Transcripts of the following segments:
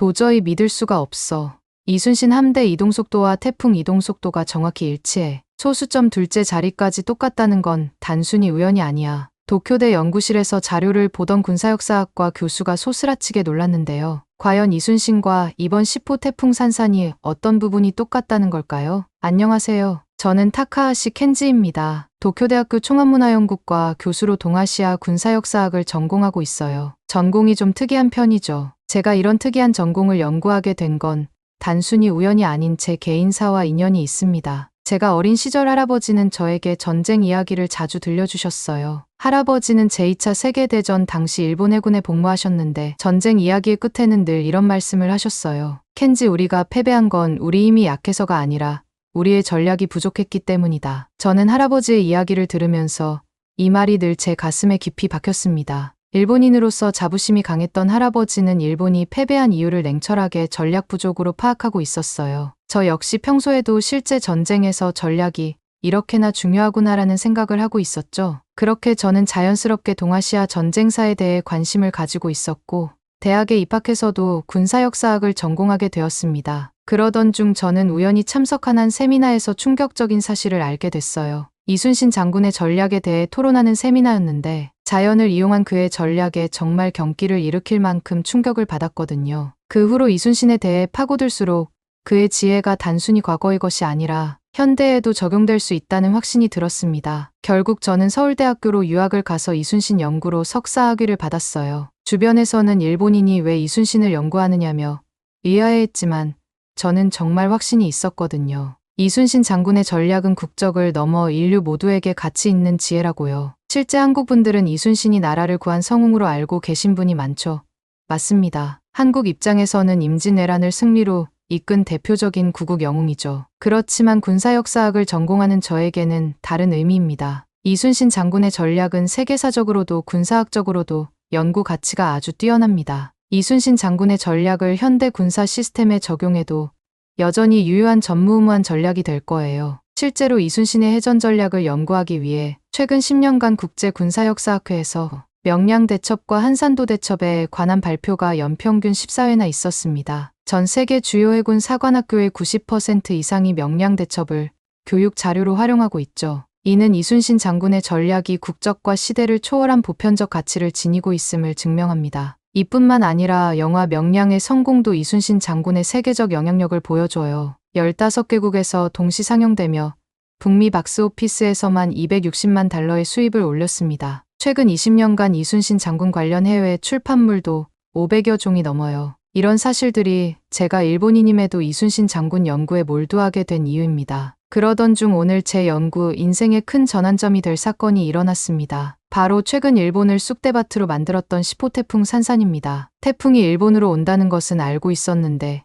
도저히 믿을 수가 없어. 이순신 함대 이동속도와 태풍 이동속도가 정확히 일치해. 소수점 둘째 자리까지 똑같다는 건 단순히 우연이 아니야. 도쿄대 연구실에서 자료를 보던 군사역사학과 교수가 소스라치게 놀랐는데요. 과연 이순신과 이번 10호 태풍 산산이 어떤 부분이 똑같다는 걸까요? 안녕하세요. 저는 타카하시 켄지입니다. 도쿄대학교 총안문화연구과 교수로 동아시아 군사역사학을 전공하고 있어요. 전공이 좀 특이한 편이죠. 제가 이런 특이한 전공을 연구하게 된 건 단순히 우연이 아닌 제 개인사와 인연이 있습니다. 제가 어린 시절 할아버지는 저에게 전쟁 이야기를 자주 들려주셨어요. 할아버지는 제2차 세계대전 당시 일본 해군에 복무하셨는데 전쟁 이야기의 끝에는 늘 이런 말씀을 하셨어요. 켄지 우리가 패배한 건 우리 힘이 약해서가 아니라 우리의 전략이 부족했기 때문이다. 저는 할아버지의 이야기를 들으면서 이 말이 늘 제 가슴에 깊이 박혔습니다. 일본인으로서 자부심이 강했던 할아버지는 일본이 패배한 이유를 냉철하게 전략 부족으로 파악하고 있었어요. 저 역시 평소에도 실제 전쟁에서 전략이 이렇게나 중요하구나라는 생각을 하고 있었죠. 그렇게 저는 자연스럽게 동아시아 전쟁사에 대해 관심을 가지고 있었고, 대학에 입학해서도 군사역사학을 전공하게 되었습니다. 그러던 중 저는 우연히 참석한 한 세미나에서 충격적인 사실을 알게 됐어요. 이순신 장군의 전략에 대해 토론하는 세미나였는데 자연을 이용한 그의 전략에 정말 경기를 일으킬 만큼 충격을 받았거든요. 그 후로 이순신에 대해 파고들수록 그의 지혜가 단순히 과거의 것이 아니라 현대에도 적용될 수 있다는 확신이 들었습니다. 결국 저는 서울대학교로 유학을 가서 이순신 연구로 석사학위를 받았어요. 주변에서는 일본인이 왜 이순신을 연구하느냐며 의아해했지만 저는 정말 확신이 있었거든요. 이순신 장군의 전략은 국적을 넘어 인류 모두에게 가치 있는 지혜라고요. 실제 한국 분들은 이순신이 나라를 구한 성웅으로 알고 계신 분이 많죠. 맞습니다. 한국 입장에서는 임진왜란을 승리로 이끈 대표적인 구국 영웅이죠. 그렇지만 군사역사학을 전공하는 저에게는 다른 의미입니다. 이순신 장군의 전략은 세계사적으로도 군사학적으로도 연구 가치가 아주 뛰어납니다. 이순신 장군의 전략을 현대 군사 시스템에 적용해도 여전히 유효한 전무후무한 전략이 될 거예요. 실제로 이순신의 해전 전략을 연구하기 위해 최근 10년간 국제 군사역사학회에서 명량 대첩과 한산도 대첩에 관한 발표가 연평균 14회나 있었습니다. 전 세계 주요 해군 사관학교의 90% 이상이 명량 대첩을 교육 자료로 활용하고 있죠. 이는 이순신 장군의 전략이 국적과 시대를 초월한 보편적 가치를 지니고 있음을 증명합니다. 이뿐만 아니라 영화 명량의 성공도 이순신 장군의 세계적 영향력을 보여줘요. 15개국에서 동시 상영되며 북미 박스 오피스에서만 260만 달러의 수입을 올렸습니다. 최근 20년간 이순신 장군 관련 해외 출판물도 500여 종이 넘어요. 이런 사실들이 제가 일본인임에도 이순신 장군 연구에 몰두하게 된 이유입니다. 그러던 중 오늘 제 연구 인생의 큰 전환점이 될 사건이 일어났습니다. 바로 최근 일본을 쑥대밭으로 만들었던 10호 태풍 산산입니다. 태풍이 일본으로 온다는 것은 알고 있었는데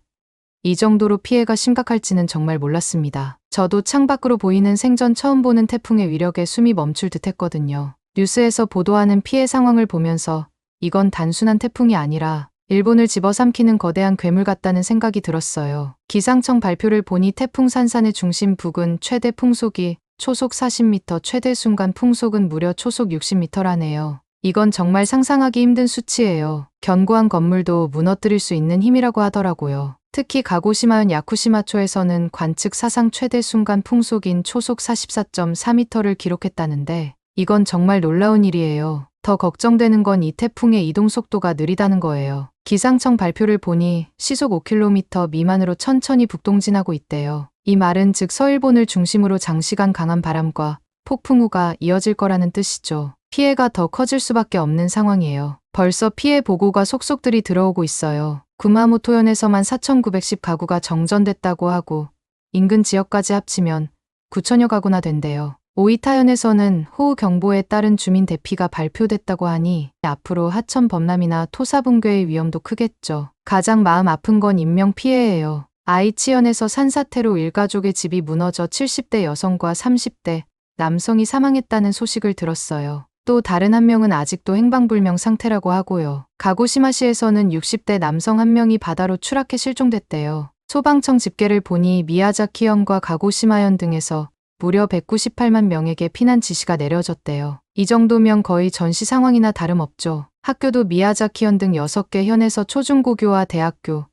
이 정도로 피해가 심각할지는 정말 몰랐습니다. 저도 창밖으로 보이는 생전 처음 보는 태풍의 위력에 숨이 멈출 듯 했거든요. 뉴스에서 보도하는 피해 상황을 보면서 이건 단순한 태풍이 아니라 일본을 집어삼키는 거대한 괴물 같다는 생각이 들었어요. 기상청 발표를 보니 태풍 산산의 중심 부근 최대 풍속이 초속 40m, 최대 순간 풍속은 무려 초속 60m라네요. 이건 정말 상상하기 힘든 수치예요. 견고한 건물도 무너뜨릴 수 있는 힘이라고 하더라고요. 특히 가고시마현 야쿠시마초에서는 관측 사상 최대 순간 풍속인 초속 44.4m를 기록했다는데 이건 정말 놀라운 일이에요. 더 걱정되는 건 이 태풍의 이동 속도가 느리다는 거예요. 기상청 발표를 보니 시속 5km 미만으로 천천히 북동진하고 있대요. 이 말은 즉 서일본을 중심으로 장시간 강한 바람과 폭풍우가 이어질 거라는 뜻이죠. 피해가 더 커질 수밖에 없는 상황이에요. 벌써 피해 보고가 속속들이 들어오고 있어요. 구마모토현에서만 4,910 가구가 정전됐다고 하고 인근 지역까지 합치면 9천여 가구나 된대요. 오이타현에서는 호우 경보에 따른 주민 대피가 발표됐다고 하니 앞으로 하천 범람이나 토사 붕괴의 위험도 크겠죠. 가장 마음 아픈 건 인명 피해예요. 아이치현에서 산사태로 일가족의 집이 무너져 70대 여성과 30대 남성이 사망했다는 소식을 들었어요. 또 다른 한 명은 아직도 행방불명 상태라고 하고요. 가고시마시에서는 60대 남성 한 명이 바다로 추락해 실종됐대요. 소방청 집계를 보니 미야자키현과 가고시마현 등에서 무려 198만 명에게 피난 지시가 내려졌대요. 이 정도면 거의 전시 상황이나 다름없죠. 학교도 미야자키현 등 6개 현에서 초중고교와 대학교,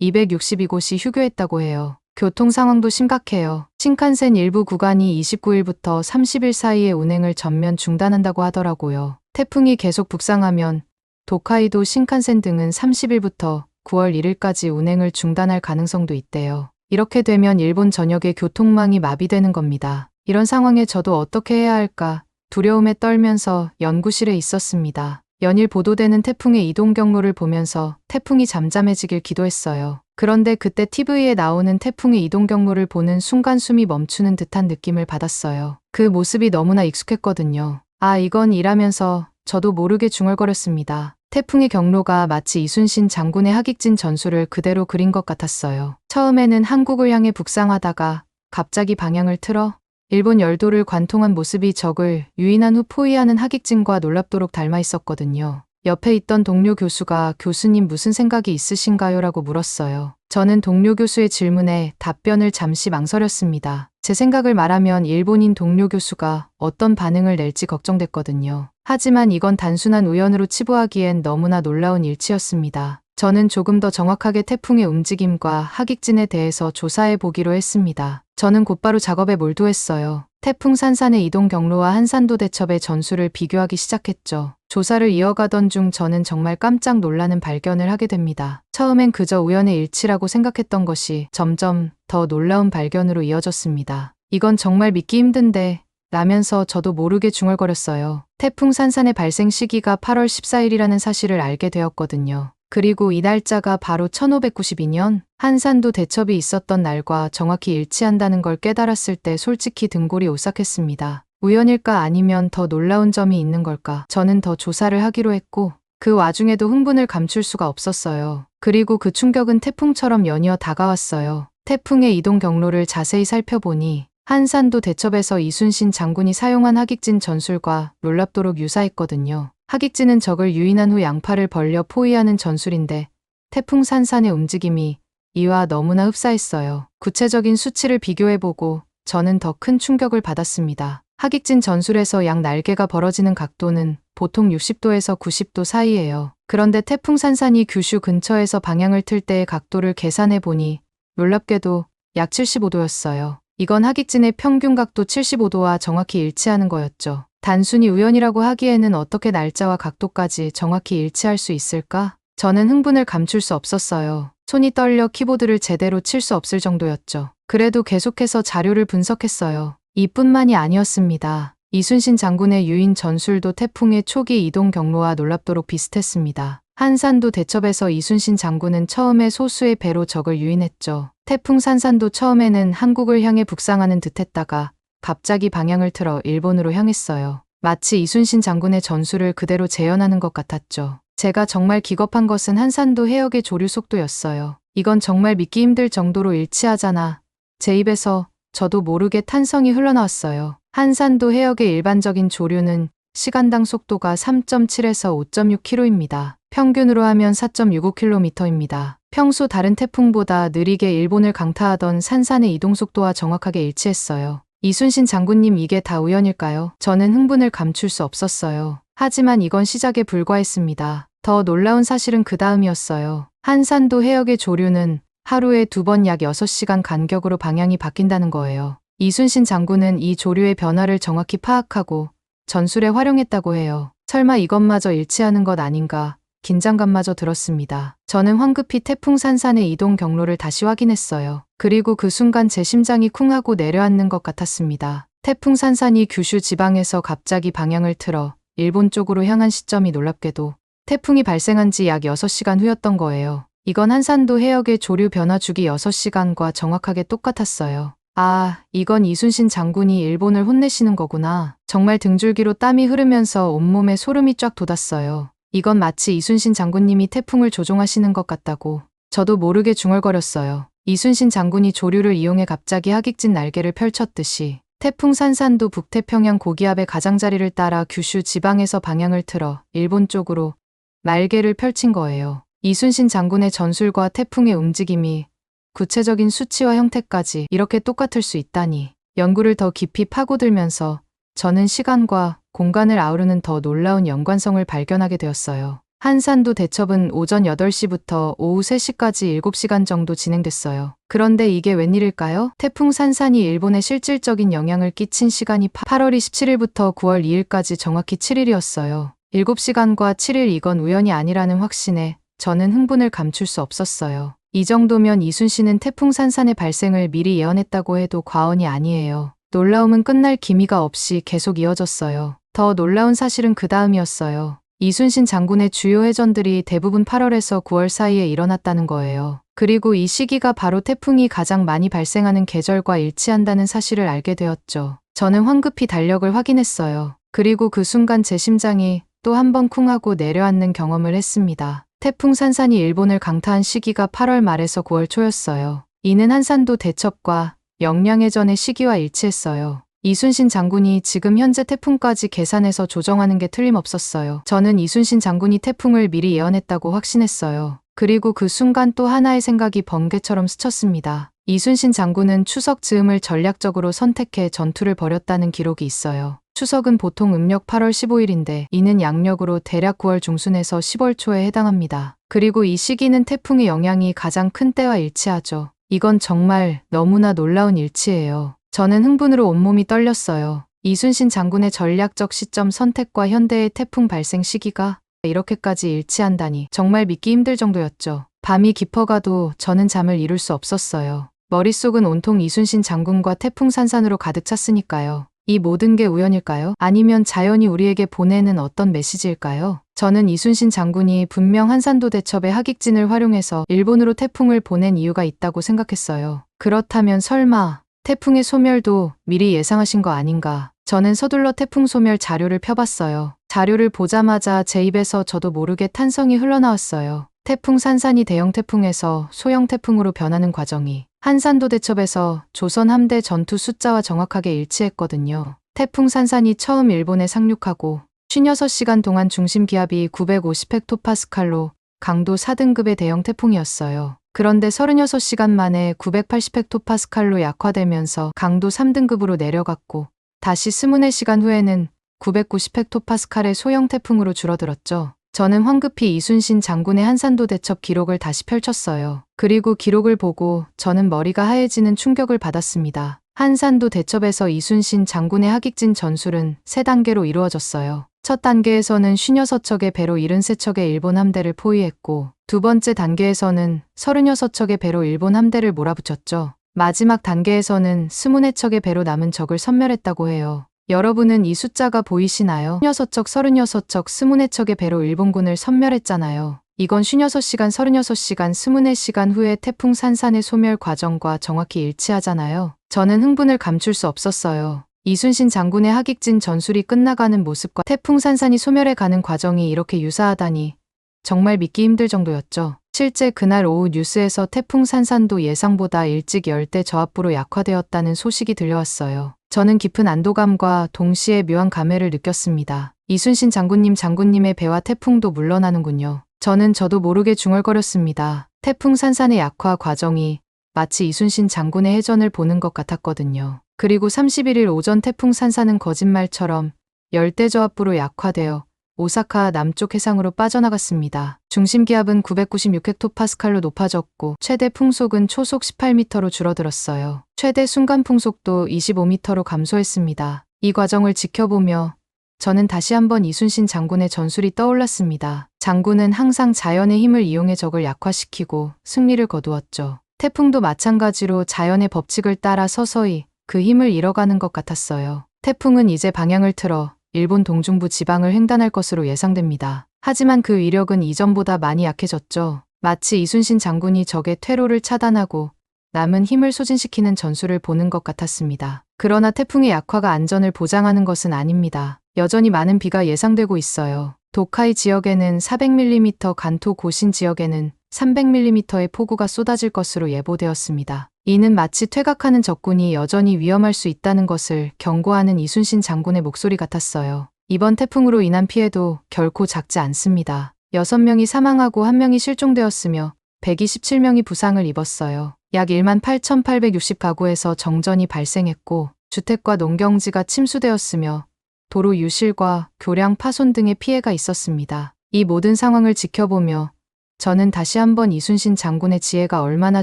262곳이 휴교했다고 해요. 교통 상황도 심각해요. 신칸센 일부 구간이 29일부터 30일 사이에 운행을 전면 중단한다고 하더라고요. 태풍이 계속 북상하면 도카이도 신칸센 등은 30일부터 9월 1일까지 운행을 중단할 가능성도 있대요. 이렇게 되면 일본 전역의 교통망이 마비되는 겁니다. 이런 상황에 저도 어떻게 해야 할까 두려움에 떨면서 연구실에 있었습니다. 연일 보도되는 태풍의 이동 경로를 보면서 태풍이 잠잠해지길 기도했어요. 그런데 그때 TV에 나오는 태풍의 이동 경로를 보는 순간 숨이 멈추는 듯한 느낌을 받았어요. 그 모습이 너무나 익숙했거든요. 아, 이건 일하면서 저도 모르게 중얼거렸습니다. 태풍의 경로가 마치 이순신 장군의 하객진 전술을 그대로 그린 것 같았어요. 처음에는 한국을 향해 북상하다가 갑자기 방향을 틀어 일본 열도를 관통한 모습이 적을 유인한 후 포위하는 하객진과 놀랍도록 닮아 있었거든요. 옆에 있던 동료 교수가 교수님 무슨 생각이 있으신가요? 라고 물었어요. 저는 동료 교수의 질문에 답변을 잠시 망설였습니다. 제 생각을 말하면 일본인 동료 교수가 어떤 반응을 낼지 걱정됐거든요. 하지만 이건 단순한 우연으로 치부하기엔 너무나 놀라운 일치였습니다. 저는 조금 더 정확하게 태풍의 움직임과 하객진에 대해서 조사해 보기로 했습니다. 저는 곧바로 작업에 몰두했어요. 태풍 산산의 이동 경로와 한산도 대첩의 전술을 비교하기 시작했죠. 조사를 이어가던 중 저는 정말 깜짝 놀라는 발견을 하게 됩니다. 처음엔 그저 우연의 일치라고 생각했던 것이 점점 더 놀라운 발견으로 이어졌습니다. 이건 정말 믿기 힘든데 라면서 저도 모르게 중얼거렸어요. 태풍 산산의 발생 시기가 8월 14일이라는 사실을 알게 되었거든요. 그리고 이 날짜가 바로 1592년 한산도 대첩이 있었던 날과 정확히 일치한다는 걸 깨달았을 때 솔직히 등골이 오싹했습니다. 우연일까 아니면 더 놀라운 점이 있는 걸까? 저는 더 조사를 하기로 했고 그 와중에도 흥분을 감출 수가 없었어요. 그리고 그 충격은 태풍처럼 연이어 다가왔어요. 태풍의 이동 경로를 자세히 살펴보니 한산도 대첩에서 이순신 장군이 사용한 하객진 전술과 놀랍도록 유사했거든요. 하객진은 적을 유인한 후 양팔을 벌려 포위하는 전술인데 태풍 산산의 움직임이 이와 너무나 흡사했어요. 구체적인 수치를 비교해보고 저는 더 큰 충격을 받았습니다. 하객진 전술에서 양 날개가 벌어지는 각도는 보통 60도에서 90도 사이예요. 그런데 태풍 산산이 규슈 근처에서 방향을 틀 때의 각도를 계산해 보니 놀랍게도 약 75도였어요. 이건 하객진의 평균 각도 75도와 정확히 일치하는 거였죠. 단순히 우연이라고 하기에는 어떻게 날짜와 각도까지 정확히 일치할 수 있을까? 저는 흥분을 감출 수 없었어요. 손이 떨려 키보드를 제대로 칠 수 없을 정도였죠. 그래도 계속해서 자료를 분석했어요. 이뿐만이 아니었습니다. 이순신 장군의 유인 전술도 태풍의 초기 이동 경로와 놀랍도록 비슷했습니다. 한산도 대첩에서 이순신 장군은 처음에 소수의 배로 적을 유인했죠. 태풍 산산도 처음에는 한국을 향해 북상하는 듯했다가 갑자기 방향을 틀어 일본으로 향했어요. 마치 이순신 장군의 전술을 그대로 재현하는 것 같았죠. 제가 정말 기겁한 것은 한산도 해역의 조류 속도였어요. 이건 정말 믿기 힘들 정도로 일치하잖아. 제 입에서 저도 모르게 탄성이 흘러나왔어요. 한산도 해역의 일반적인 조류는 시간당 속도가 3.7에서 5.6km입니다. 평균으로 하면 4.65km입니다. 평소 다른 태풍보다 느리게 일본을 강타하던 산산의 이동 속도와 정확하게 일치했어요. 이순신 장군님 이게 다 우연일까요? 저는 흥분을 감출 수 없었어요. 하지만 이건 시작에 불과했습니다. 더 놀라운 사실은 그 다음이었어요. 한산도 해역의 조류는 하루에 두 번 약 6시간 간격으로 방향이 바뀐다는 거예요. 이순신 장군은 이 조류의 변화를 정확히 파악하고 전술에 활용했다고 해요. 설마 이것마저 일치하는 것 아닌가 긴장감마저 들었습니다. 저는 황급히 태풍 산산의 이동 경로를 다시 확인했어요. 그리고 그 순간 제 심장이 쿵 하고 내려앉는 것 같았습니다. 태풍 산산이 규슈 지방에서 갑자기 방향을 틀어 일본 쪽으로 향한 시점이 놀랍게도 태풍이 발생한 지 약 6시간 후였던 거예요. 이건 한산도 해역의 조류 변화 주기 6시간과 정확하게 똑같았어요. 아, 이건 이순신 장군이 일본을 혼내시는 거구나. 정말 등줄기로 땀이 흐르면서 온몸에 소름이 쫙 돋았어요. 이건 마치 이순신 장군님이 태풍을 조종하시는 것 같다고. 저도 모르게 중얼거렸어요. 이순신 장군이 조류를 이용해 갑자기 하객진 날개를 펼쳤듯이 태풍 산산도 북태평양 고기압의 가장자리를 따라 규슈 지방에서 방향을 틀어 일본 쪽으로 날개를 펼친 거예요. 이순신 장군의 전술과 태풍의 움직임이 구체적인 수치와 형태까지 이렇게 똑같을 수 있다니 연구를 더 깊이 파고들면서 저는 시간과 공간을 아우르는 더 놀라운 연관성을 발견하게 되었어요. 한산도 대첩은 오전 8시부터 오후 3시까지 7시간 정도 진행됐어요. 그런데 이게 웬일일까요? 태풍 산산이 일본에 실질적인 영향을 끼친 시간이 8월 27일부터 9월 2일까지 정확히 7일이었어요. 7시간과 7일 이건 우연이 아니라는 확신에 저는 흥분을 감출 수 없었어요. 이 정도면 이순신은 태풍 산산의 발생을 미리 예언했다고 해도 과언이 아니에요. 놀라움은 끝날 기미가 없이 계속 이어졌어요. 더 놀라운 사실은 그 다음이었어요. 이순신 장군의 주요 해전들이 대부분 8월에서 9월 사이에 일어났다는 거예요. 그리고 이 시기가 바로 태풍이 가장 많이 발생하는 계절과 일치한다는 사실을 알게 되었죠. 저는 황급히 달력을 확인했어요. 그리고 그 순간 제 심장이 또 한 번 쿵 하고 내려앉는 경험을 했습니다. 태풍 산산이 일본을 강타한 시기가 8월 말에서 9월 초였어요. 이는 한산도 대첩과 영량해전의 시기와 일치했어요. 이순신 장군이 지금 현재 태풍까지 계산해서 조정하는 게 틀림없었어요. 저는 이순신 장군이 태풍을 미리 예언했다고 확신했어요. 그리고 그 순간 또 하나의 생각이 번개처럼 스쳤습니다. 이순신 장군은 추석 즈음을 전략적으로 선택해 전투를 벌였다는 기록이 있어요. 추석은 보통 음력 8월 15일인데 이는 양력으로 대략 9월 중순에서 10월 초에 해당합니다. 그리고 이 시기는 태풍의 영향이 가장 큰 때와 일치하죠. 이건 정말 너무나 놀라운 일치예요. 저는 흥분으로 온몸이 떨렸어요. 이순신 장군의 전략적 시점 선택과 현대의 태풍 발생 시기가 이렇게까지 일치한다니 정말 믿기 힘들 정도였죠. 밤이 깊어가도 저는 잠을 이룰 수 없었어요. 머릿속은 온통 이순신 장군과 태풍 산산으로 가득 찼으니까요. 이 모든 게 우연일까요? 아니면 자연이 우리에게 보내는 어떤 메시지일까요? 저는 이순신 장군이 분명 한산도 대첩의 하객진을 활용해서 일본으로 태풍을 보낸 이유가 있다고 생각했어요. 그렇다면 설마 태풍의 소멸도 미리 예상하신 거 아닌가? 저는 서둘러 태풍 소멸 자료를 펴봤어요. 자료를 보자마자 제 입에서 저도 모르게 탄성이 흘러나왔어요. 태풍 산산이 대형 태풍에서 소형 태풍으로 변하는 과정이 한산도 대첩에서 조선 함대 전투 숫자와 정확하게 일치했거든요. 태풍 산산이 처음 일본에 상륙하고 56시간 동안 중심 기압이 950헥토파스칼로 강도 4등급의 대형 태풍이었어요. 그런데 36시간 만에 980헥토파스칼로 약화되면서 강도 3등급으로 내려갔고 다시 24시간 후에는 990헥토파스칼의 소형 태풍으로 줄어들었죠. 저는 황급히 이순신 장군의 한산도 대첩 기록을 다시 펼쳤어요. 그리고 기록을 보고 저는 머리가 하얘지는 충격을 받았습니다. 한산도 대첩에서 이순신 장군의 하객진 전술은 세 단계로 이루어졌어요. 첫 단계에서는 56척의 배로 73척의 일본 함대를 포위했고 두 번째 단계에서는 36척의 배로 일본 함대를 몰아붙였죠. 마지막 단계에서는 24척의 배로 남은 적을 섬멸했다고 해요. 여러분은 이 숫자가 보이시나요? 56척, 36척, 24척의 배로 일본군을 섬멸했잖아요. 이건 56시간, 36시간, 24시간 후에 태풍 산산의 소멸 과정과 정확히 일치하잖아요. 저는 흥분을 감출 수 없었어요. 이순신 장군의 하객진 전술이 끝나가는 모습과 태풍 산산이 소멸해 가는 과정이 이렇게 유사하다니 정말 믿기 힘들 정도였죠. 실제 그날 오후 뉴스에서 태풍 산산도 예상보다 일찍 열대 저압부로 약화되었다는 소식이 들려왔어요. 저는 깊은 안도감과 동시에 묘한 감회를 느꼈습니다. 이순신 장군님 장군님의 배와 태풍도 물러나는군요. 저는 저도 모르게 중얼거렸습니다. 태풍 산산의 약화 과정이 마치 이순신 장군의 해전을 보는 것 같았거든요. 그리고 31일 오전 태풍 산산은 거짓말처럼 열대저압부로 약화되어 오사카 남쪽 해상으로 빠져나갔습니다. 중심 기압은 996헥토파스칼로 높아졌고 최대 풍속은 초속 18m로 줄어들었어요. 최대 순간 풍속도 25m로 감소했습니다. 이 과정을 지켜보며 저는 다시 한번 이순신 장군의 전술이 떠올랐습니다. 장군은 항상 자연의 힘을 이용해 적을 약화시키고 승리를 거두었죠. 태풍도 마찬가지로 자연의 법칙을 따라 서서히 그 힘을 잃어가는 것 같았어요. 태풍은 이제 방향을 틀어 일본 동중부 지방을 횡단할 것으로 예상됩니다. 하지만 그 위력은 이전보다 많이 약해졌죠. 마치 이순신 장군이 적의 퇴로를 차단하고 남은 힘을 소진시키는 전술을 보는 것 같았습니다. 그러나 태풍의 약화가 안전을 보장하는 것은 아닙니다. 여전히 많은 비가 예상되고 있어요. 도카이 지역에는 400mm, 간토 고신 지역에는 300mm의 폭우가 쏟아질 것으로 예보되었습니다. 이는 마치 퇴각하는 적군이 여전히 위험할 수 있다는 것을 경고하는 이순신 장군의 목소리 같았어요. 이번 태풍으로 인한 피해도 결코 작지 않습니다. 6명이 사망하고 1명이 실종되었으며 127명이 부상을 입었어요. 약 1만 8,860 가구에서 정전이 발생했고 주택과 농경지가 침수되었으며 도로 유실과 교량 파손 등의 피해가 있었습니다. 이 모든 상황을 지켜보며 저는 다시 한번 이순신 장군의 지혜가 얼마나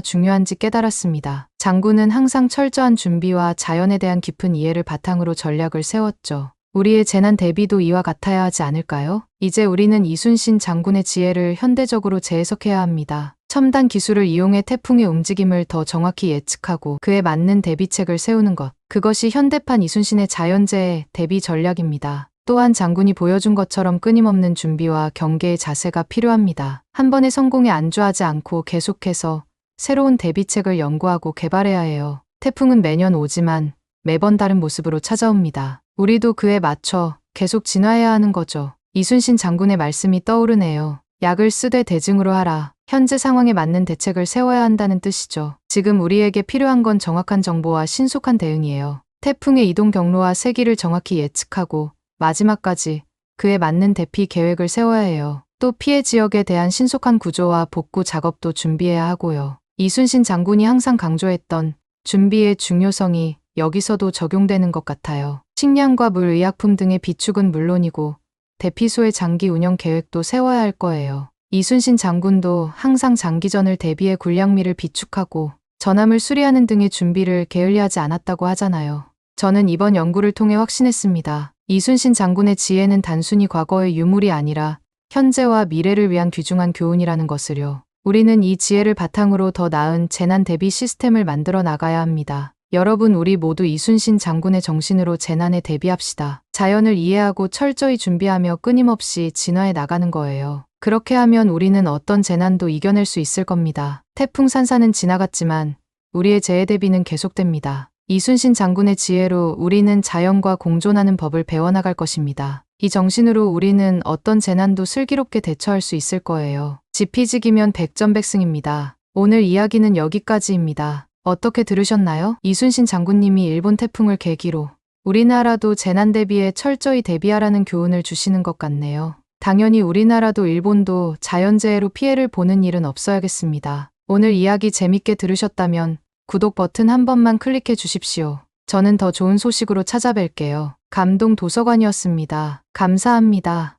중요한지 깨달았습니다. 장군은 항상 철저한 준비와 자연에 대한 깊은 이해를 바탕으로 전략을 세웠죠. 우리의 재난 대비도 이와 같아야 하지 않을까요? 이제 우리는 이순신 장군의 지혜를 현대적으로 재해석해야 합니다. 첨단 기술을 이용해 태풍의 움직임을 더 정확히 예측하고 그에 맞는 대비책을 세우는 것. 그것이 현대판 이순신의 자연재해 대비 전략입니다. 또한 장군이 보여준 것처럼 끊임없는 준비와 경계의 자세가 필요합니다. 한 번의 성공에 안주하지 않고 계속해서 새로운 대비책을 연구하고 개발해야 해요. 태풍은 매년 오지만 매번 다른 모습으로 찾아옵니다. 우리도 그에 맞춰 계속 진화해야 하는 거죠. 이순신 장군의 말씀이 떠오르네요. 약을 쓰되 대증으로 하라. 현재 상황에 맞는 대책을 세워야 한다는 뜻이죠. 지금 우리에게 필요한 건 정확한 정보와 신속한 대응이에요. 태풍의 이동 경로와 세기를 정확히 예측하고 마지막까지 그에 맞는 대피 계획을 세워야 해요. 또 피해 지역에 대한 신속한 구조와 복구 작업도 준비해야 하고요. 이순신 장군이 항상 강조했던 준비의 중요성이 여기서도 적용되는 것 같아요. 식량과 물, 의약품 등의 비축은 물론이고 대피소의 장기 운영 계획도 세워야 할 거예요. 이순신 장군도 항상 장기전을 대비해 군량미를 비축하고 전함을 수리하는 등의 준비를 게을리하지 않았다고 하잖아요. 저는 이번 연구를 통해 확신했습니다. 이순신 장군의 지혜는 단순히 과거의 유물이 아니라 현재와 미래를 위한 귀중한 교훈이라는 것을요. 우리는 이 지혜를 바탕으로 더 나은 재난 대비 시스템을 만들어 나가야 합니다. 여러분, 우리 모두 이순신 장군의 정신으로 재난에 대비합시다. 자연을 이해하고 철저히 준비하며 끊임없이 진화해 나가는 거예요. 그렇게 하면 우리는 어떤 재난도 이겨낼 수 있을 겁니다. 태풍 산사는 지나갔지만 우리의 재해 대비는 계속됩니다. 이순신 장군의 지혜로 우리는 자연과 공존하는 법을 배워나갈 것입니다. 이 정신으로 우리는 어떤 재난도 슬기롭게 대처할 수 있을 거예요. 지피지기면 백전백승입니다. 오늘 이야기는 여기까지입니다. 어떻게 들으셨나요? 이순신 장군님이 일본 태풍을 계기로 우리나라도 재난 대비에 철저히 대비하라는 교훈을 주시는 것 같네요. 당연히 우리나라도 일본도 자연재해로 피해를 보는 일은 없어야겠습니다. 오늘 이야기 재밌게 들으셨다면 구독 버튼 한 번만 클릭해 주십시오. 저는 더 좋은 소식으로 찾아뵐게요. 감동 도서관이었습니다. 감사합니다.